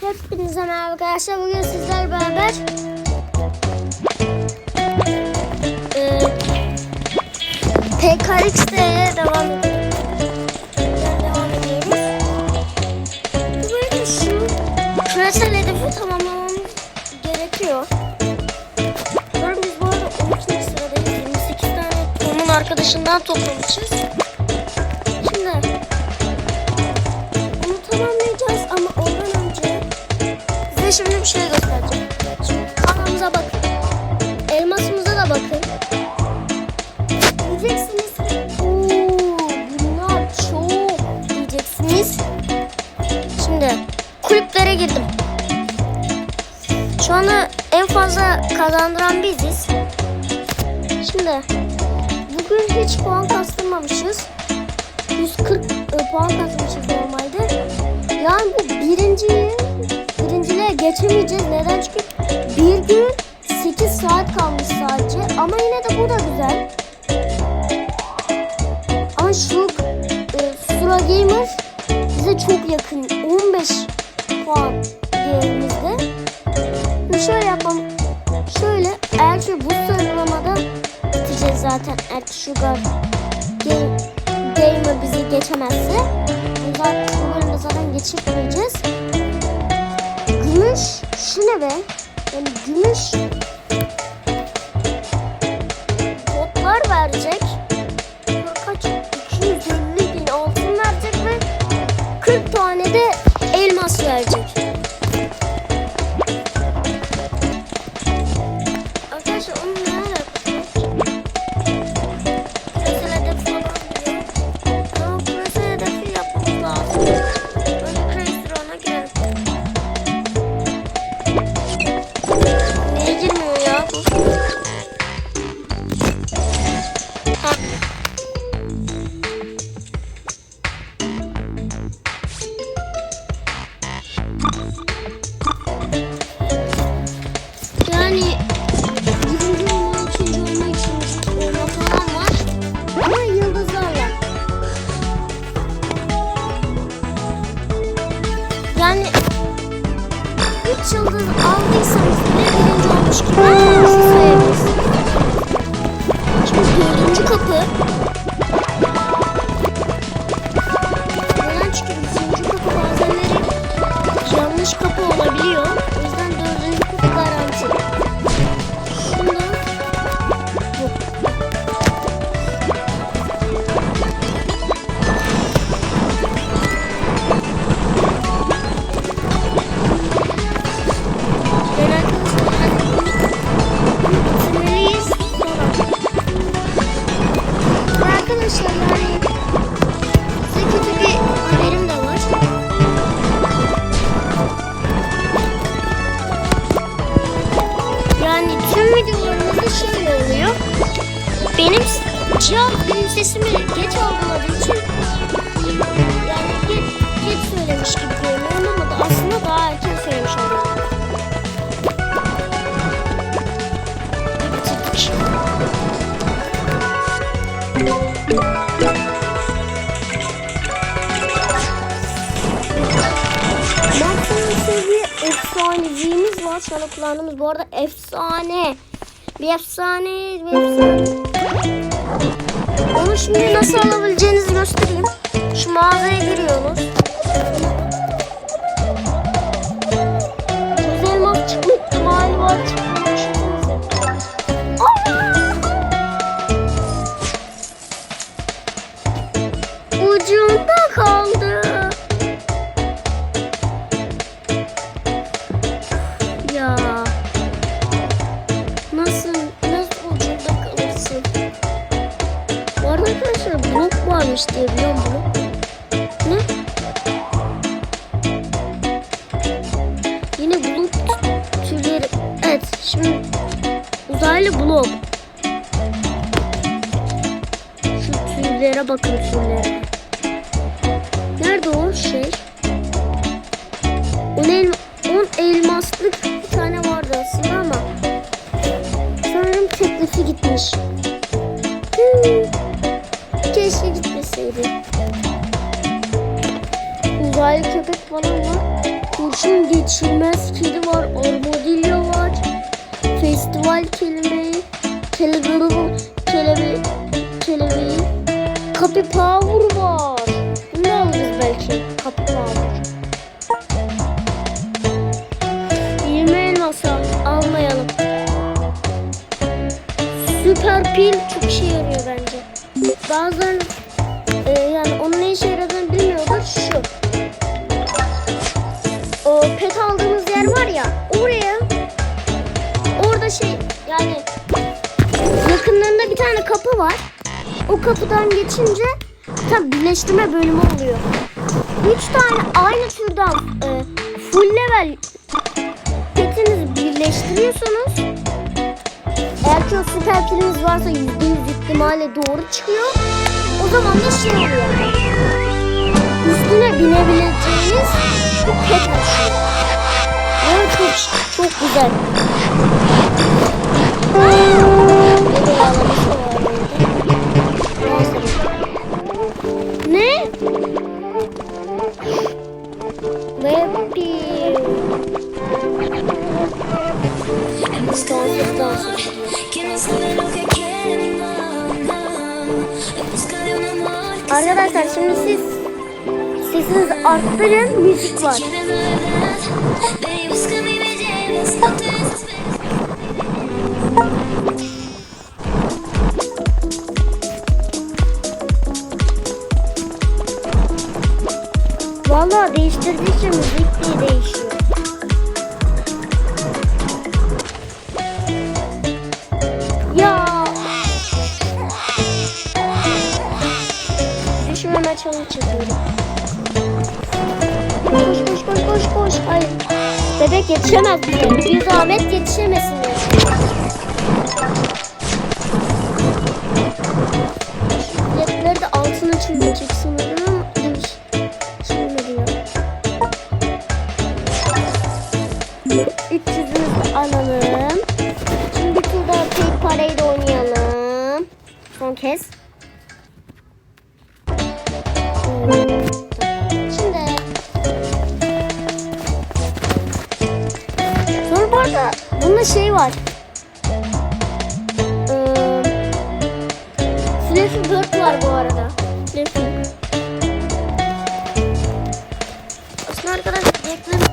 Hepinize merhaba arkadaşlar. Bugün sizlerle beraber e, PKX'de devam ediyoruz. Devam ediyoruz. Böyle şu küresel hedefi tamamlamamız gerekiyor. Sonra biz bu arada 12. sıradayız. 28 tane Tom'un arkadaşından toplamışız. Size şimdi bir şey göstereceğim. Şimdi kanalımıza bakın. Elmasımıza da bakın. Diyeceksiniz ki ooo bunlar çok diyeceksiniz. Şimdi kulüplere girdim. Şu anda en fazla kazandıran biziz. Şimdi bugün hiç puan kastırmamışız. 140 e, puan kazanmışız normalde. Yani bu birinciyi geçemeyeceğiz. Neden? Çünkü bir gün 8 saat kalmış sadece. Ama yine de bu da güzel. Ama şu e, Sura Gamer bize çok yakın. 15 puan değerimizde. Şimdi şöyle yapalım. Şöyle eğer ki bu sıralamada biteceğiz zaten. Eğer Sugar Game, Gamer bizi geçemezse. Bu zaten bu bölümde zaten. Gümüş şu ne be? Yani gümüş botlar verecek. Kaç? 250 bin altın verecek ve 40 tane Şu anda kullandığımız bu arada efsane. Bir efsane, bir efsane. Onu şimdi nasıl alabileceğinizi göstereyim. Şu mağazaya giriyorsunuz. Güzel elmas çıkma ihtimali var. Uzaylı blok. Şu türlere bakın türlere. Nerede o şey? On, el, on elmaslık bir tane vardı aslında ama sanırım teklifi gitmiş. Hmm. Keşke gitmeseydi. Uzay uzaylı köpek falan var. Kurşun geçirmez kedi var. Armadillo var. Festival kelimeyi. Kelebeği. Kelebeği. Kelebeği. Kapipavur var. Bunu alırız belki. Kapipavur. 20 elmasa almayalım. Süper pil çok işe yarıyor bence. Bazen e, yani onun ne işe yaradığını bilmiyorlar şu. O pet aldığımız yer var ya oraya yani yakınlarında bir tane kapı var. O kapıdan geçince tabi birleştirme bölümü oluyor. Üç tane aynı türden e, full level petinizi birleştiriyorsunuz. Eğer ki o süper piliniz varsa yüzde yüz ihtimalle doğru çıkıyor. O zaman da şey oluyor. Üstüne binebileceğiniz bir pet oluşuyor. Evet çok, çok güzel. Te desesperes. Vallahi değiştirdikçe müzik de değişiyor. Ya. Challenge yapıyorum. Koş koş koş koş koş. Hayır. Bebek yetişemez bize. Bir zahmet yetişemesin. Biletleri de altına çivilecek sanırım. Demiş. Çivilmedi ya. 300'ümüzü alalım. Şimdi bir tur tek parayı da oynayalım. Son kez. Hmm. Bunda şey var. Ee, Bird var bu arada. Fluffy. Aslında arkadaşlar reklam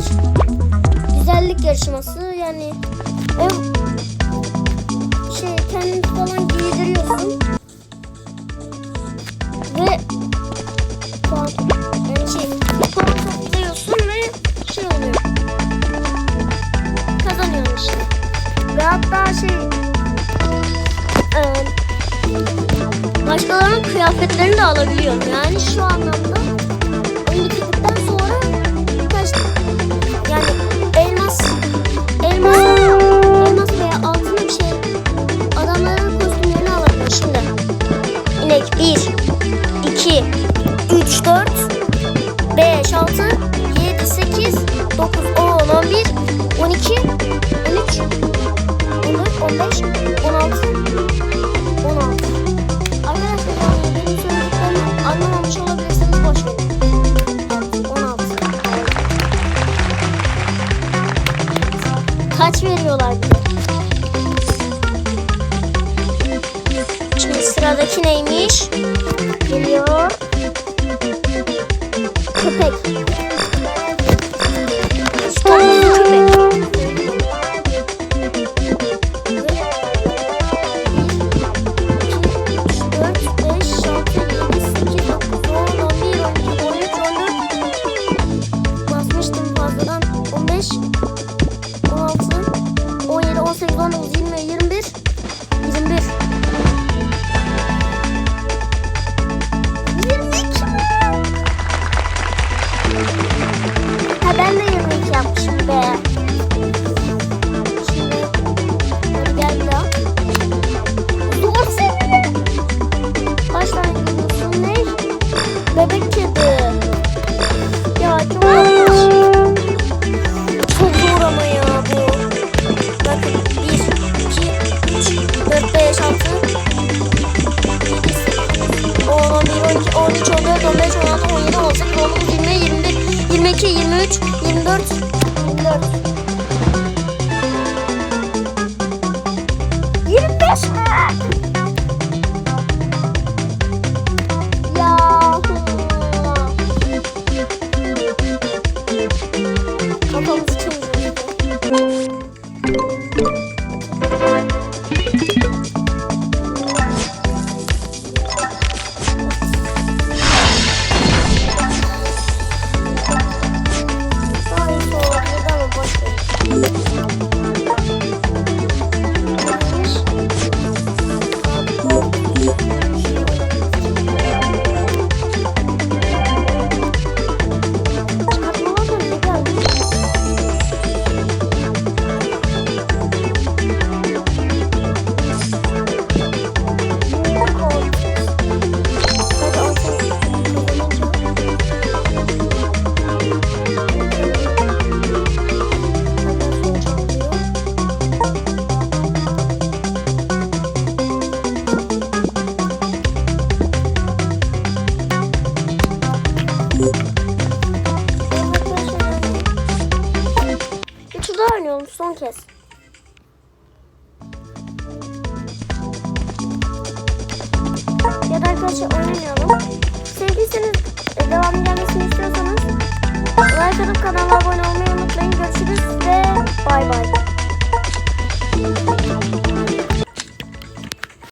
Star. Güzellik yarışması yani ev şey kendini falan giydiriyorsun. Ve puan yani şey puan topluyorsun ve şey oluyor. Kazanıyorsun. Ve hatta şey başkalarının kıyafetlerini de alabiliyorum. Yani şu anlamda 14 15 16 16 Arkadaşlar yani benim söylediklerimi anlamamış olabilirsiniz boş verin. 16. Kaç veriyorlar bize? Şimdi sıradaki neymiş? Geliyor. Köpek. Köpek. 25 Son, son kez. Ya da arkadaşlar oynamayalım. Sevdiyseniz e, devam gelmesini istiyorsanız like atıp kanala abone olmayı unutmayın. Görüşürüz ve bay bay.